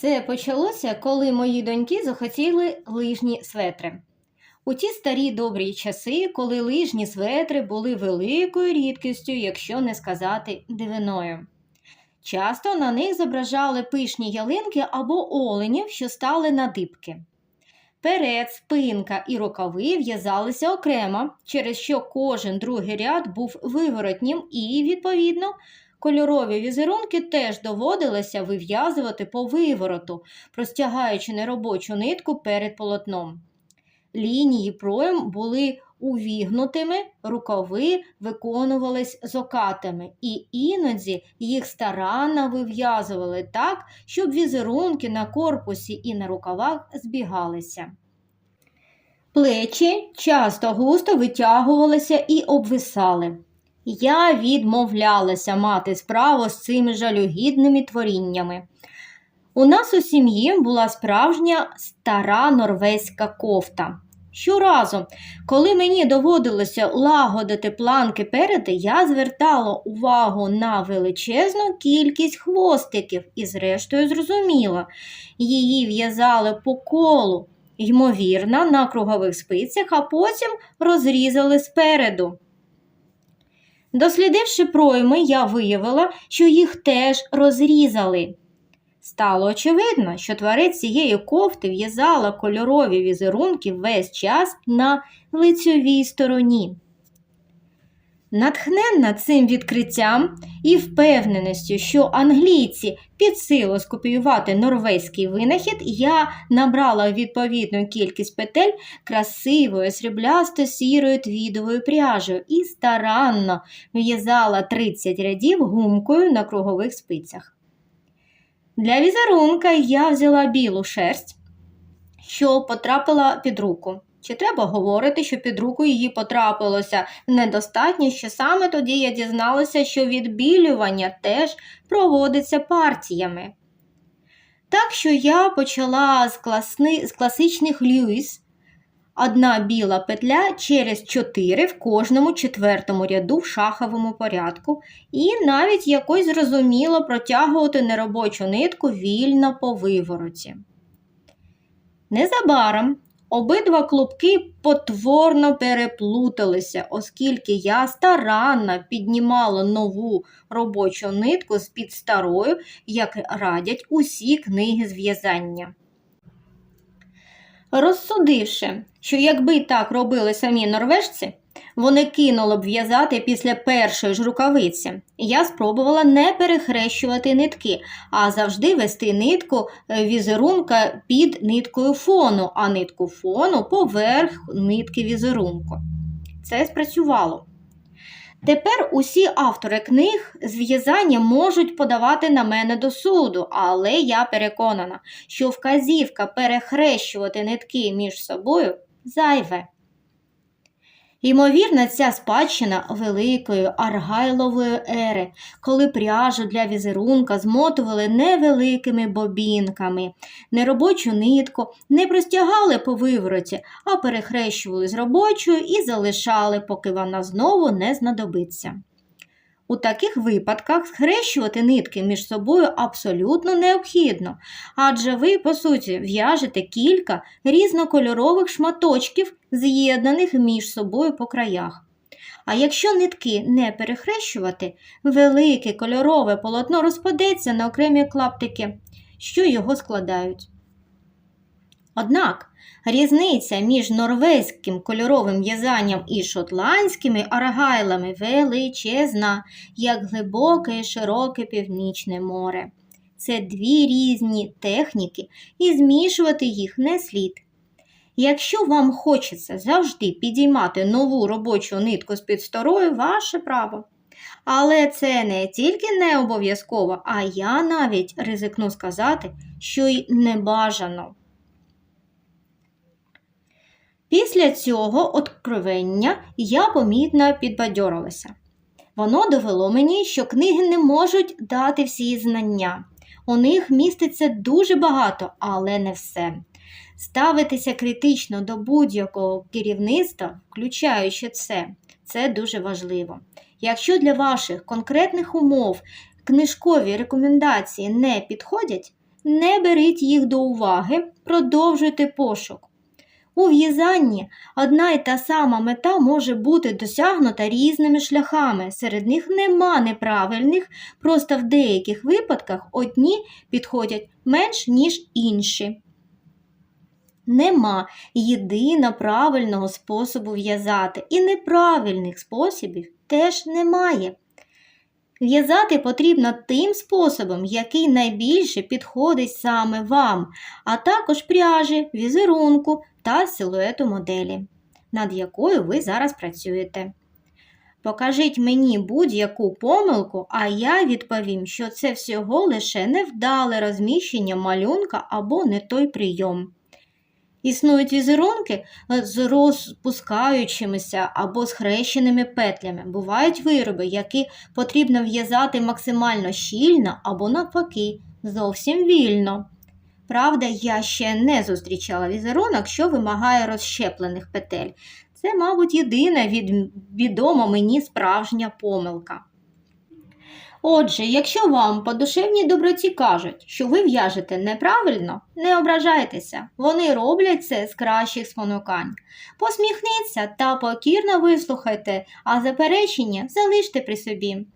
Це почалося, коли мої доньки захотіли лижні светри. У ті старі добрі часи, коли лижні светри були великою рідкістю, якщо не сказати дивиною. Часто на них зображали пишні ялинки або оленів, що стали на дибки. Перед, спинка і рукави в'язалися окремо, через що кожен другий ряд був виворотнім і, відповідно, кольорові візерунки теж доводилося вив'язувати по вивороту, простягаючи неробочу нитку перед полотном. Лінії пройм були увігнутими, рукави виконувались зокатами, і іноді їх старанно вив'язували так, щоб візерунки на корпусі і на рукавах збігалися. Плечі часто густо витягувалися і обвисали. Я відмовлялася мати справу з цими жалюгідними творіннями. У нас у сім'ї була справжня стара норвезька кофта. Щоразу, коли мені доводилося лагодити планки переди, я звертала увагу на величезну кількість хвостиків і, зрештою, зрозуміла, її в'язали по колу, ймовірно, на кругових спицях, а потім розрізали спереду. Дослідивши пройми, я виявила, що їх теж розрізали. Стало очевидно, що творець цієї кофти в'язала кольорові візерунки весь час на лицьовій стороні. Натхненна цим відкриттям і впевненістю, що англійці під силу скопіювати норвезький винахід, я набрала відповідну кількість петель красивою сріблясто-сірою твідовою пряжею і старанно в'язала 30 рядів гумкою на кругових спицях. Для візерунка я взяла білу шерсть, що потрапила під руку. Чи треба говорити, що під руку її потрапилося недостатньо, що саме тоді я дізналася, що відбілювання теж проводиться партіями. Так що я почала з, класни, з класичних Льюіс, одна біла петля через 4 в кожному четвертому ряду в шаховому порядку, і навіть якось зрозуміло протягувати неробочу нитку вільно по вивороті. Незабаром обидва клубки потворно переплуталися, оскільки я старанно піднімала нову робочу нитку з-під старою, як радять усі книги зв'язання. Розсудивши, що якби так робили самі норвежці, вони кинули б в'язати після першої ж рукавиці. Я спробувала не перехрещувати нитки, а завжди вести нитку е, візерунка під ниткою фону, а нитку фону поверх нитки візерунку. Це спрацювало. Тепер усі автори книг з в'язання можуть подавати на мене до суду, але я переконана, що вказівка перехрещувати нитки між собою зайве. Ймовірно, ця спадщина великої аргайлової ери, коли пряжу для візерунка змотували невеликими бобінками, неробочу нитку не простягали по вивороті, а перехрещували з робочою і залишали, поки вона знову не знадобиться. У таких випадках схрещувати нитки між собою абсолютно необхідно, адже ви, по суті, в'яжете кілька різнокольорових шматочків, з'єднаних між собою по краях. А якщо нитки не перехрещувати, велике кольорове полотно розпадеться на окремі клаптики, що його складають. Однак різниця між норвезьким кольоровим в'язанням і шотландськими аргайлами величезна, як глибоке і широке північне море. Це дві різні техніки, і змішувати їх не слід. Якщо вам хочеться завжди підіймати нову робочу нитку з під старою, ваше право. Але це не тільки не обов'язково, а я навіть ризикну сказати, що й не бажано. Після цього откровення я помітно підбадьорилася. Воно довело мені, що книги не можуть дати всі знання. У них міститься дуже багато, але не все. Ставитися критично до будь-якого керівництва, включаючи це, це дуже важливо. Якщо для ваших конкретних умов книжкові рекомендації не підходять, Не беріть їх до уваги, продовжуйте пошук. У в'язанні одна й та сама мета може бути досягнута різними шляхами. Серед них нема неправильних, просто в деяких випадках одні підходять менш, ніж інші. Нема єдино правильного способу в'язати, і неправильних способів теж немає. В'язати потрібно тим способом, який найбільше підходить саме вам, а також пряжі, візерунку та силуету моделі, над якою ви зараз працюєте. Покажіть мені будь-яку помилку, а я відповім, що це всього лише невдале розміщення малюнка або не той прийом. Існують візерунки з розпускаючимися або схрещеними петлями. Бувають вироби, які потрібно в'язати максимально щільно або навпаки, зовсім вільно. Правда, я ще не зустрічала візерунок, що вимагає розщеплених петель. Це, мабуть, єдина від... відома мені справжня помилка. Отже, якщо вам по душевній доброті кажуть, що ви в'яжете неправильно, не ображайтеся, вони роблять це з кращих спонукань. Посміхніться та покірно вислухайте, а заперечення залиште при собі.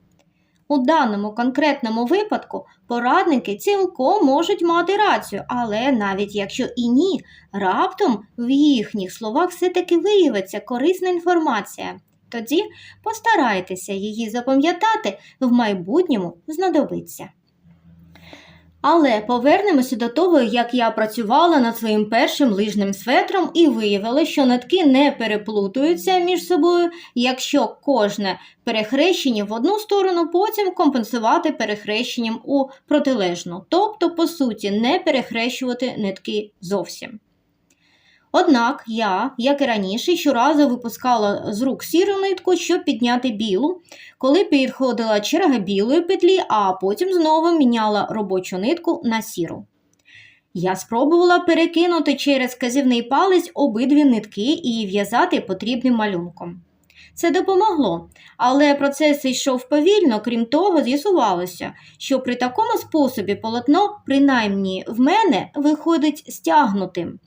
У даному конкретному випадку порадники цілком можуть мати рацію, але навіть якщо і ні, раптом в їхніх словах все-таки виявиться корисна інформація. Тоді постарайтеся її запам'ятати, в майбутньому знадобиться. Але повернемося до того, як я працювала над своїм першим лижним светром і виявила, що нитки не переплутуються між собою, якщо кожне перехрещення в одну сторону, потім компенсувати перехрещенням у протилежну, тобто, по суті, не перехрещувати нитки зовсім. Однак я, як і раніше, щоразу випускала з рук сіру нитку, щоб підняти білу, коли підходила черга білої петлі, а потім знову міняла робочу нитку на сіру. Я спробувала перекинути через казівний палець обидві нитки і в'язати потрібним малюнком. Це допомогло, але процес йшов повільно, крім того, з'ясувалося, що при такому способі полотно, принаймні в мене, виходить стягнутим.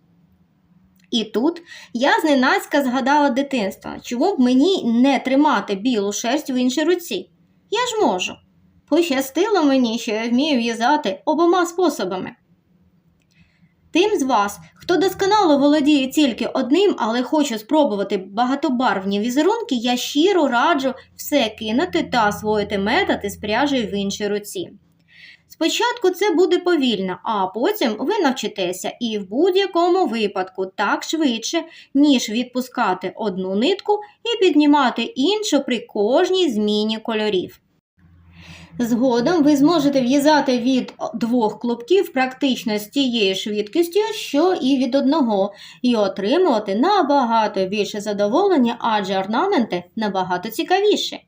І тут я зненацька згадала дитинство, чому б мені не тримати білу шерсть в іншій руці? Я ж можу. Пощастило мені, що я вмію в'язати обома способами. Тим з вас, хто досконало володіє тільки одним, але хоче спробувати багатобарвні візерунки, я щиро раджу все кинути та освоїти методи з пряжею в іншій руці. Спочатку це буде повільно, а потім ви навчитеся і в будь-якому випадку так швидше, ніж відпускати одну нитку і піднімати іншу при кожній зміні кольорів. Згодом ви зможете в'язати від двох клубків практично з тією швидкістю, що і від одного, і отримувати набагато більше задоволення, адже орнаменти набагато цікавіші.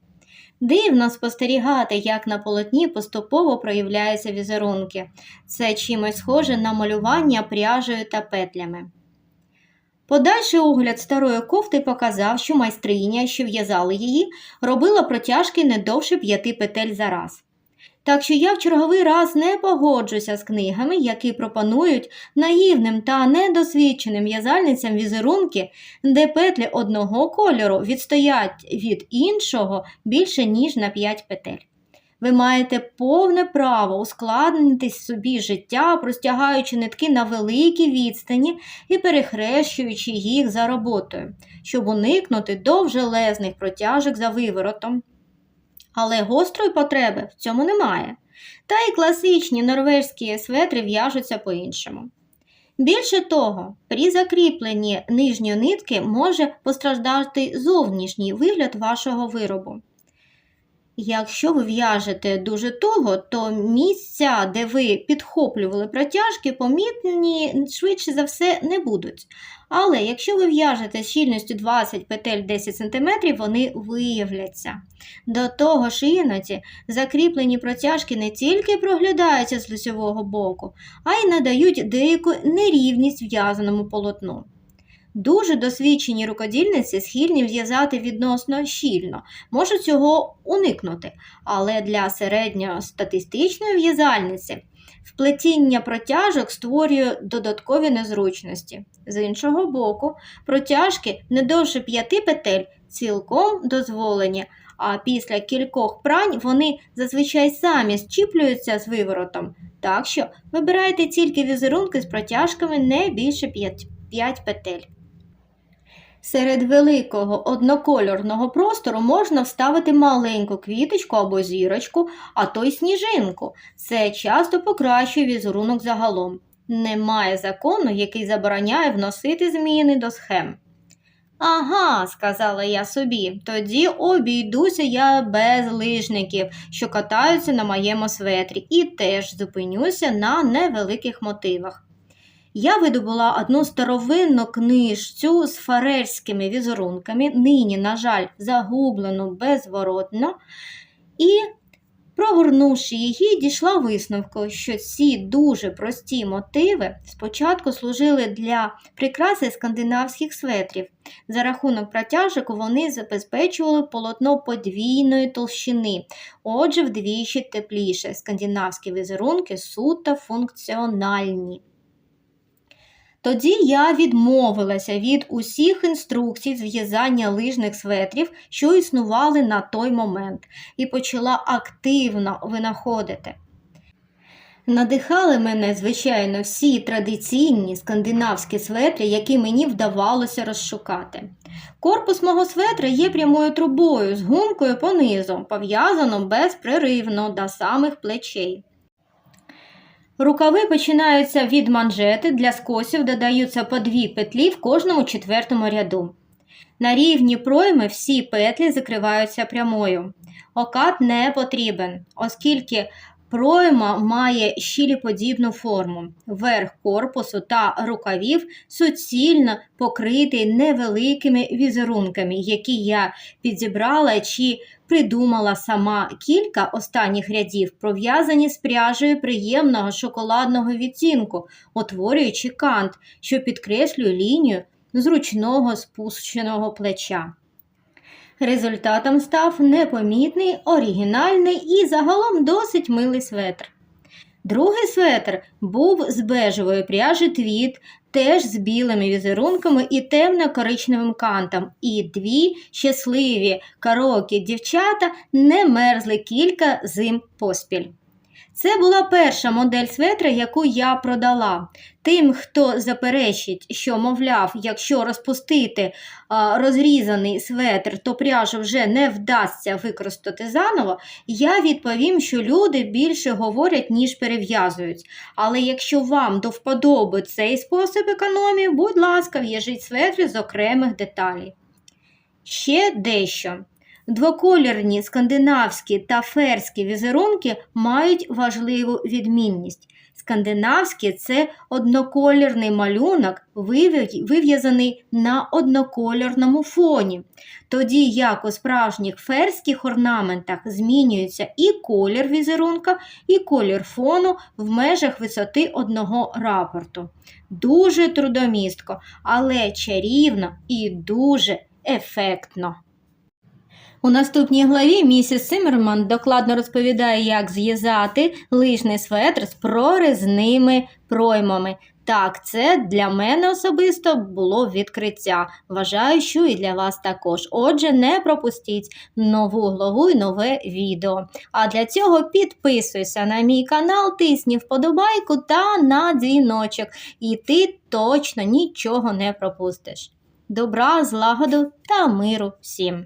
Дивно спостерігати, як на полотні поступово проявляються візерунки. Це чимось схоже на малювання пряжею та петлями. Подальший огляд старої кофти показав, що майстриня, що в'язала її, робила протяжки не довше п'яти петель за раз. Так що я в черговий раз не погоджуся з книгами, які пропонують наївним та недосвідченим в'язальницям візерунки, де петлі одного кольору відстоять від іншого більше, ніж на 5 петель. Ви маєте повне право ускладнити собі життя, простягаючи нитки на великій відстані і перехрещуючи їх за роботою, щоб уникнути довжелезних протяжок за виворотом але гострої потреби в цьому немає. Та й класичні норвежські светри в'яжуться по-іншому. Більше того, при закріпленні нижньої нитки може постраждати зовнішній вигляд вашого виробу. Якщо ви в'яжете дуже туго, то місця, де ви підхоплювали протяжки, помітні швидше за все не будуть. Але якщо ви в'яжете з щільністю 20 петель 10 см, вони виявляться. До того ж іноді закріплені протяжки не тільки проглядаються з лицевого боку, а й надають деяку нерівність в'язаному полотну. Дуже досвідчені рукодільниці схильні в'язати відносно щільно, можуть цього уникнути, але для середньостатистичної в'язальниці Вплетіння протяжок створює додаткові незручності. З іншого боку, протяжки не довше п'яти петель цілком дозволені, а після кількох прань вони зазвичай самі зчіплюються з виворотом. Так що вибирайте тільки візерунки з протяжками не більше 5, 5 петель. Серед великого однокольорного простору можна вставити маленьку квіточку або зірочку, а то й сніжинку. Це часто покращує візерунок загалом. Немає закону, який забороняє вносити зміни до схем. Ага, сказала я собі, тоді обійдуся я без лижників, що катаються на моєму светрі, і теж зупинюся на невеликих мотивах. Я видобула одну старовинну книжцю з фарерськими візерунками, нині, на жаль, загублену безворотно, і, прогорнувши її, дійшла висновку, що ці дуже прості мотиви спочатку служили для прикраси скандинавських светрів. За рахунок протяжок вони забезпечували полотно подвійної толщини, отже, вдвічі тепліше. Скандинавські візерунки суто функціональні. Тоді я відмовилася від усіх інструкцій з в'язання лижних светрів, що існували на той момент, і почала активно винаходити. Надихали мене, звичайно, всі традиційні скандинавські светри, які мені вдавалося розшукати. Корпус мого светра є прямою трубою з гумкою понизу, пов'язано безпреривно до самих плечей. Рукави починаються від манжети, для скосів додаються по дві петлі в кожному четвертому ряду. На рівні пройми всі петлі закриваються прямою. Окат не потрібен, оскільки пройма має щіліподібну форму. Верх корпусу та рукавів суцільно покритий невеликими візерунками, які я підібрала чи придумала сама кілька останніх рядів, пров'язані з пряжею приємного шоколадного відтінку, утворюючи кант, що підкреслює лінію зручного спущеного плеча. Результатом став непомітний, оригінальний і загалом досить милий светр. Другий светр був з бежевої пряжі твіт, теж з білими візерунками і темно-коричневим кантом. І дві щасливі караокі дівчата не мерзли кілька зим поспіль. Це була перша модель светра, яку я продала. Тим, хто заперечить, що, мовляв, якщо розпустити а, розрізаний светр, то пряжу вже не вдасться використати заново, я відповім, що люди більше говорять, ніж перев'язують. Але якщо вам до вподоби цей спосіб економії, будь ласка, в'яжіть светри з окремих деталей. Ще дещо. Двоколірні скандинавські та ферські візерунки мають важливу відмінність. Скандинавські це одноколірний малюнок, вив'язаний на одноколірному фоні. Тоді як у справжніх ферських орнаментах змінюється і колір візерунка, і колір фону в межах висоти одного рапорту. Дуже трудомістко, але чарівно і дуже ефектно. У наступній главі місіс Симмерман докладно розповідає, як зв'язати лижний светр з прорізними проймами. Так, це для мене особисто було відкриття. Вважаю, що і для вас також. Отже, не пропустіть нову главу і нове відео. А для цього підписуйся на мій канал, тисні вподобайку та на дзвіночок, і ти точно нічого не пропустиш. Добра, злагоду та миру всім!